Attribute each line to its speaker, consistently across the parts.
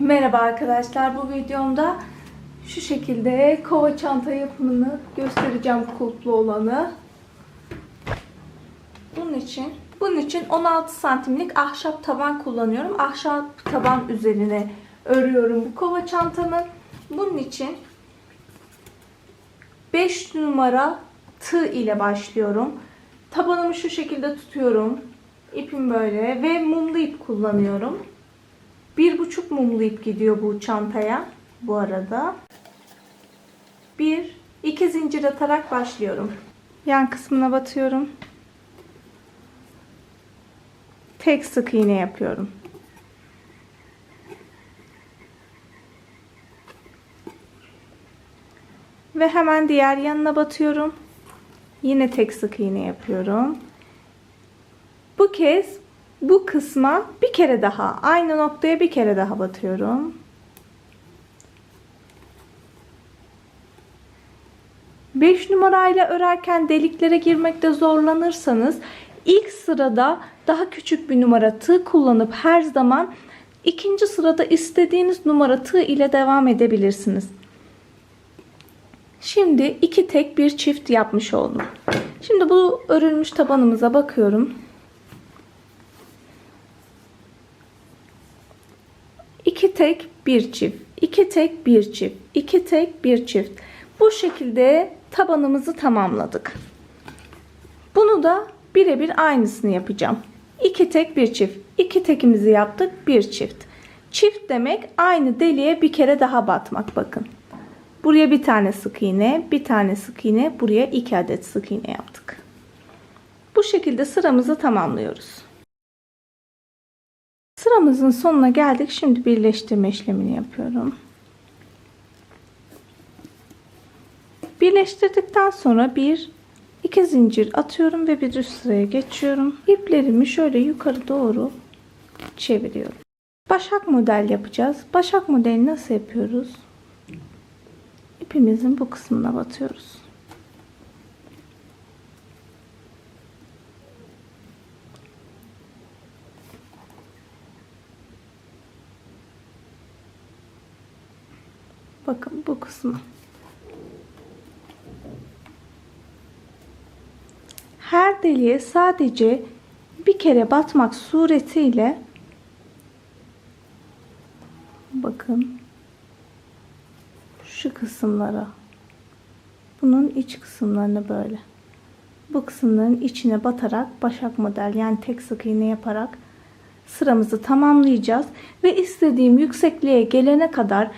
Speaker 1: Merhaba arkadaşlar. Bu videomda şu şekilde kova çanta yapımını göstereceğim kulplu olanı. Bunun için bunun için 16 santimlik ahşap taban kullanıyorum. Ahşap taban üzerine örüyorum bu kova çantamı. Bunun için 5 numara tığ ile başlıyorum. Tabanımı şu şekilde tutuyorum. İpim böyle ve mumlu ip kullanıyorum. Bir buçuk mumlu ip gidiyor bu çantaya bu arada. Bir, iki zincir atarak başlıyorum. Yan kısmına batıyorum. Tek sık iğne yapıyorum. Ve hemen diğer yanına batıyorum. Yine tek sık iğne yapıyorum. Bu kez bu kısma bir kere daha aynı noktaya bir kere daha batıyorum. Beş numarayla örerken deliklere girmekte zorlanırsanız ilk sırada daha küçük bir numara tığ kullanıp her zaman ikinci sırada istediğiniz numara tığ ile devam edebilirsiniz. Şimdi iki tek bir çift yapmış oldum. Şimdi bu örülmüş tabanımıza bakıyorum. İki tek bir çift, iki tek bir çift, iki tek bir çift. Bu şekilde tabanımızı tamamladık. Bunu da birebir aynısını yapacağım. İki tek bir çift. İki tekimizi yaptık bir çift. Çift demek aynı deliğe bir kere daha batmak bakın. Buraya bir tane sık iğne, bir tane sık iğne, buraya iki adet sık iğne yaptık. Bu şekilde sıramızı tamamlıyoruz. Sıramızın sonuna geldik. Şimdi birleştirme işlemini yapıyorum. Birleştirdikten sonra bir iki zincir atıyorum ve bir üst sıraya geçiyorum. İplerimi şöyle yukarı doğru çeviriyorum. Başak model yapacağız. Başak modeli nasıl yapıyoruz? İpimizin bu kısmına batıyoruz. Bakın bu kısmı. Her deliğe sadece bir kere batmak suretiyle bakın şu kısımlara. Bunun iç kısımlarını böyle. Bu kısımların içine batarak başak model yani tek sık iğne yaparak sıramızı tamamlayacağız. Ve istediğim yüksekliğe gelene kadar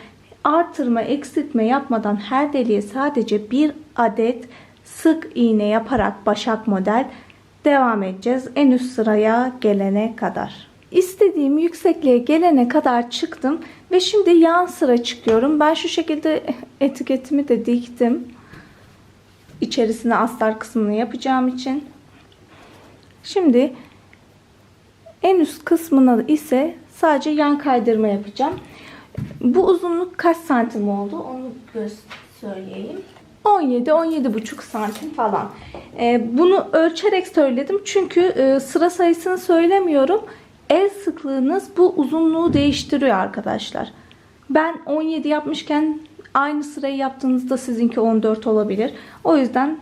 Speaker 1: artırma eksiltme yapmadan her deliğe sadece bir adet sık iğne yaparak başak model devam edeceğiz en üst sıraya gelene kadar. İstediğim yüksekliğe gelene kadar çıktım ve şimdi yan sıra çıkıyorum. Ben şu şekilde etiketimi de diktim. İçerisine astar kısmını yapacağım için. Şimdi en üst kısmına ise sadece yan kaydırma yapacağım. Bu uzunluk kaç santim oldu onu söyleyeyim. 17-17,5 santim falan. Ee, bunu ölçerek söyledim çünkü e, sıra sayısını söylemiyorum. El sıklığınız bu uzunluğu değiştiriyor arkadaşlar. Ben 17 yapmışken aynı sırayı yaptığınızda sizinki 14 olabilir. O yüzden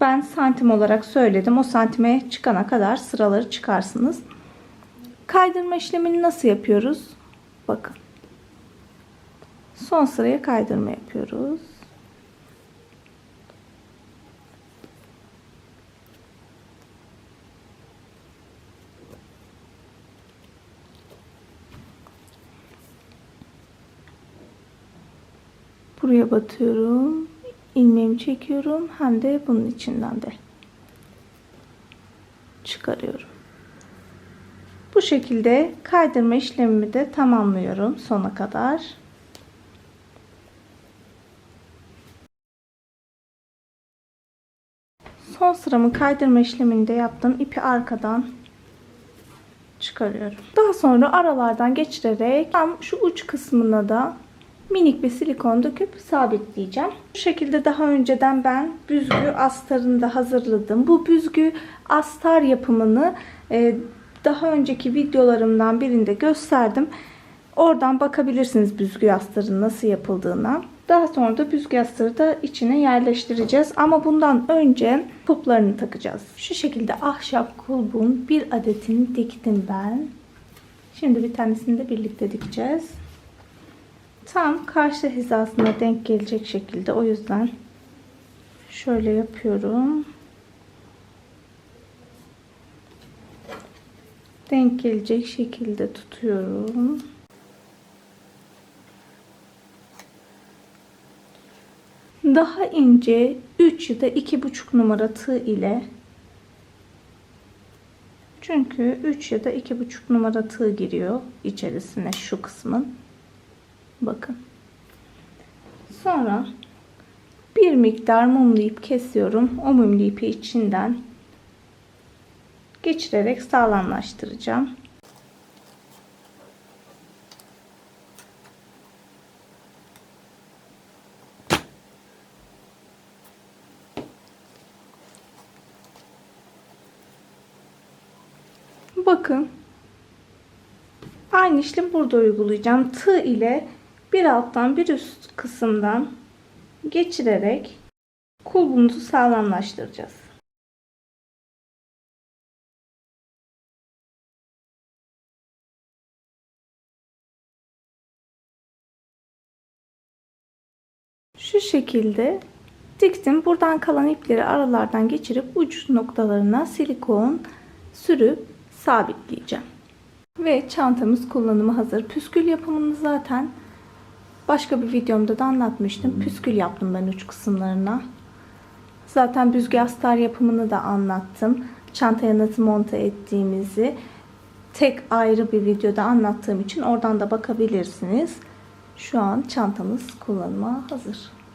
Speaker 1: ben santim olarak söyledim. O santime çıkana kadar sıraları çıkarsınız. Kaydırma işlemini nasıl yapıyoruz? Bakın. Son sıraya kaydırma yapıyoruz. Buraya batıyorum. ilmeğimi çekiyorum. Hem de bunun içinden de çıkarıyorum. Bu şekilde kaydırma işlemimi de tamamlıyorum sona kadar. Son sıramın kaydırma işlemini de yaptım. İpi arkadan çıkarıyorum. Daha sonra aralardan geçirerek tam şu uç kısmına da minik bir silikon döküp sabitleyeceğim. Bu şekilde daha önceden ben büzgü astarını da hazırladım. Bu büzgü astar yapımını e, daha önceki videolarımdan birinde gösterdim. Oradan bakabilirsiniz büzgü yastığının nasıl yapıldığına. Daha sonra da büzgü yastığı da içine yerleştireceğiz. Ama bundan önce toplarını takacağız. Şu şekilde ahşap kulbun bir adetini diktim ben. Şimdi bir tanesini de birlikte dikeceğiz. Tam karşı hizasına denk gelecek şekilde o yüzden şöyle yapıyorum. Denk gelecek şekilde tutuyorum. Daha ince 3 ya da 2,5 numara tığ ile çünkü 3 ya da 2,5 numara tığ giriyor içerisine şu kısmın. Bakın. Sonra bir miktar mumlu ip kesiyorum. O mumlu ipi içinden geçirerek sağlamlaştıracağım. Bakın. Aynı işlemi burada uygulayacağım. Tığ ile bir alttan bir üst kısımdan geçirerek kulbumuzu sağlamlaştıracağız. Şu şekilde diktim. Buradan kalan ipleri aralardan geçirip uç noktalarına silikon sürüp sabitleyeceğim. Ve çantamız kullanımı hazır. Püskül yapımını zaten başka bir videomda da anlatmıştım. Püskül yaptım ben uç kısımlarına. Zaten büzgü astar yapımını da anlattım. Çantaya nasıl monte ettiğimizi tek ayrı bir videoda anlattığım için oradan da bakabilirsiniz. Şu an çantamız kullanıma hazır.